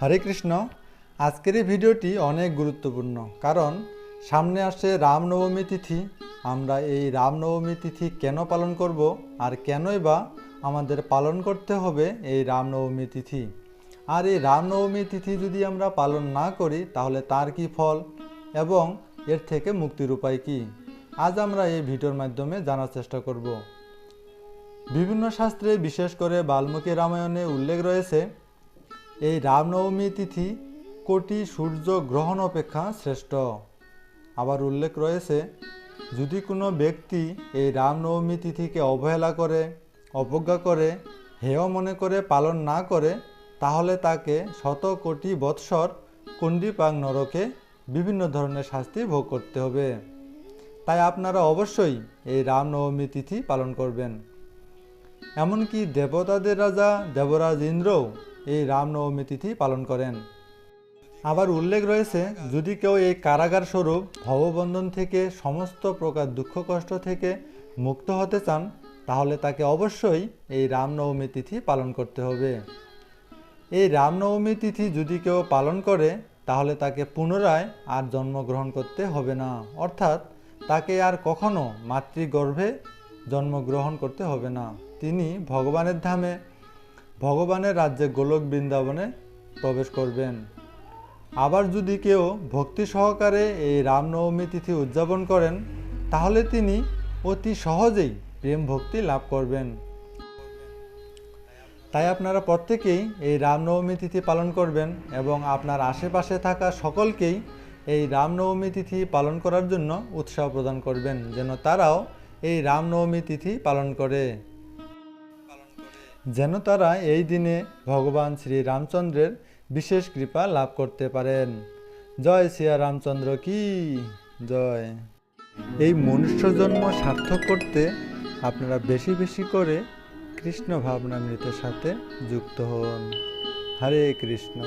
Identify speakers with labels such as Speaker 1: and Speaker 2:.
Speaker 1: হরে কৃষ্ণ। আজকের এই ভিডিওটি অনেক গুরুত্বপূর্ণ, কারণ সামনে আসছে রামনবমী তিথি। আমরা এই রামনবমী তিথি কেন পালন করব আর কেনই বা আমাদের পালন করতে হবে এই রামনবমী তিথি? আর এই রামনবমী তিথি যদি আমরা পালন না করি, তাহলে তার কি ফল এবং এর থেকে মুক্তির উপায় কি? আজ আমরা এই ভিডিওর মাধ্যমে জানার চেষ্টা করব। বিভিন্ন শাস্ত্রে বিশেষ করে বাল্মীকি রামায়ণে উল্লেখ রয়েছে এই রামনবমী তিথি কোটি সূর্য গ্রহণ অপেক্ষা শ্রেষ্ঠ। আবার উল্লেখ রয়েছে, যদি কোনো ব্যক্তি এই রামনবমী তিথিকে অবহেলা করে, অবজ্ঞা করে, হেয় মনে করে পালন না করে, তাহলে তাকে শত কোটি বৎসর কুণ্ডিপাক নরকে বিভিন্ন ধরনের শাস্তি ভোগ করতে হবে। তাই আপনারা অবশ্যই এই রামনবমী তিথি পালন করবেন। এমনকি দেবতাদের রাজা দেবরাজ ইন্দ্রও এই রামনবমী তিথি পালন করেন। আবার উল্লেখ রয়েছে, যদি কেউ এই কারাগার স্বরূপ ভববন্ধন থেকে সমস্ত প্রকার দুঃখ কষ্ট থেকে মুক্ত হতে চান, তাহলে তাকে অবশ্যই এই রামনবমী তিথি পালন করতে হবে। এই রামনবমী তিথি যদি কেউ পালন করে, তাহলে তাকে পুনরায় আর জন্মগ্রহণ করতে হবে না। অর্থাৎ তাকে আর কখনো মাতৃগর্ভে জন্মগ্রহণ করতে হবে না। তিনি ভগবানের ধামে ভগবানের রাজ্যে গোলক বৃন্দাবনে প্রবেশ করবেন। আবার যদি কেউ ভক্তি সহকারে এই রামনবমী তিথি উদযাপন করেন, তাহলে তিনি অতি সহজেই প্রেম ভক্তি লাভ করবেন। তাই আপনারা প্রত্যেকেই এই রামনবমী তিথি পালন করবেন এবং আপনার আশেপাশে থাকা সকলকেই এই রামনবমী তিথি পালন করার জন্য উৎসাহ প্রদান করবেন, যেন তারাও এই রামনবমী তিথি পালন করে। যেন তারা এই দিনে ভগবান শ্রী রামচন্দ্রের বিশেষ কৃপা লাভ করতে পারেন। জয় শ্রিয়া রামচন্দ্র কি? জয়। এই মনুষ্য জন্ম সার্থক করতে আপনারা বেশি বেশি করে কৃষ্ণ ভাবনামৃতের সাথে যুক্ত হন। হরে কৃষ্ণ।